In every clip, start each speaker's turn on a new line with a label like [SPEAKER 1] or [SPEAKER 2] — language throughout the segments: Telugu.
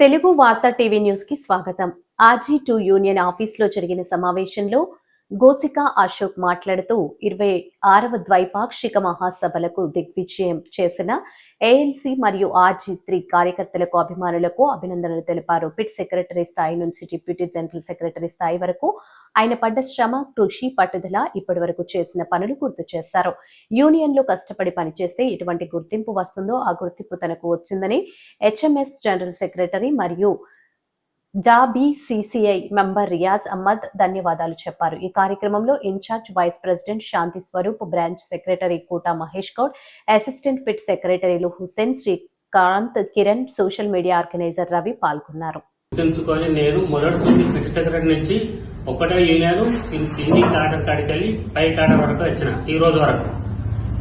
[SPEAKER 1] తెలుగు వార్తా టీవీ న్యూస్కి స్వాగతం. ఆర్జీ టూ యూనియన్ ఆఫీస్లో జరిగిన సమావేశంలో గోసిక అశోక్ మాట్లాడుతూ ఇరవై ఆరవ ద్వైపాక్షిక మహాసభలకు దిగ్విజయం చేసిన ఏఎల్సీ మరియు ఆర్జీ త్రీ కార్యకర్తలకు అభిమానులకు అభినందనలు తెలిపారు. పిట్ సెక్రటరీ స్థాయి నుంచి డిప్యూటీ జనరల్ సెక్రటరీ స్థాయి వరకు ఆయన పడ్డ శ్రమ కృషి పట్టుదల ఇప్పటి వరకు చేసిన పనులు గుర్తు చేశారు. యూనియన్లో కష్టపడి పనిచేస్తే ఎటువంటి గుర్తింపు వస్తుందో ఆ గుర్తింపు తనకు వచ్చిందని హెచ్ఎంఎస్ జనరల్ సెక్రటరీ మరియు జాబీసీసీఐ మెంబర్ రియాజ్ అహ్మద్ ధన్యవాదాలు చెప్పారు. ఈ కార్యక్రమంలో incharge vice president Shanti Swaroop branch secretary Kota Mahesh Goud assistant pit సెక్రటరీలు Hussain Srikanth Kiran social media organiser Ravi పాల్గొన్నారు.
[SPEAKER 2] గుర్తుంచుకొని నేను మొదటి నుంచి సెక్రటరీ నుంచి ఒకటే యూనియన్ కింది కాటర్ కాడికి వెళ్ళి పై కాటర్ వరకు వచ్చిన ఈ రోజు వరకు.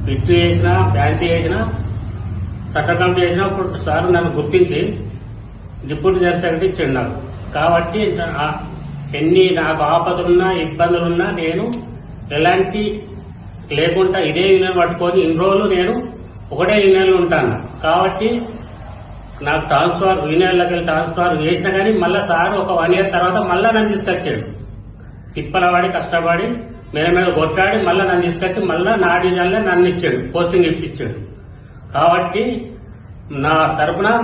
[SPEAKER 2] పిట్టు చేసిన బ్రాంచ్ చేసిన చట్ట కమిటీ చేసిన ఇప్పుడు సార్ నన్ను గుర్తించి డిప్యూటీ దర్శకుడు ఇచ్చాడు నాకు. కాబట్టి నా- ఎన్ని నాకు ఆపదలున్నా ఇబ్బందులున్నా నేను ఎలాంటి లేకుండా ఇదే యూనియన్ పట్టుకొని ఇన్ని రోజులు నేను ఒకటే యూనియన్లో ఉంటాను. కాబట్టి నాకు ట్రాన్స్ఫర్ యూనియన్లోకి వెళ్ళి ట్రాన్స్ఫర్ చేసినా కానీ మళ్ళీ సార్ ఒక వన్ ఇయర్ తర్వాత మళ్ళీ నన్ను తీసుకొచ్చాడు. తిప్పలవాడి కష్టపడి మీద మీద కొట్టాడి మళ్ళీ నన్ను తీసుకొచ్చి మళ్ళీ నా డివిజన్లో నన్ను ఇచ్చాడు పోస్టింగ్ ఇప్పించాడు. కాబట్టి నా తరపున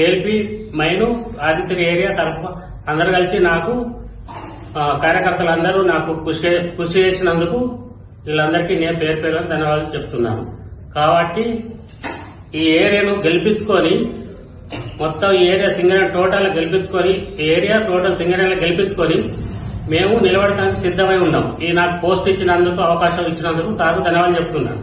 [SPEAKER 2] ఏఎల్పి మైను ఆదిత్య ఏరియా తరఫు అందరు కలిసి నాకు కార్యకర్తలందరూ నాకు కృషి కృషి చేసినందుకు వీళ్ళందరికీ నేను పేరు పేరు ధన్యవాదాలు చెప్తున్నాను. కాబట్టి ఈ ఏరియాను గెలిపించుకొని మొత్తం ఈ ఏరియా సింగరేణ టోటల్ గెలిపించుకొని ఈ ఏరియా టోటల్ సింగరేణ గెలిపించుకొని మేము నిలబడటానికి సిద్ధమై ఉన్నాం. ఈ నాకు పోస్ట్ ఇచ్చినందుకు అవకాశం ఇచ్చినందుకు సార్ ధన్యవాదాలు చెప్తున్నాను.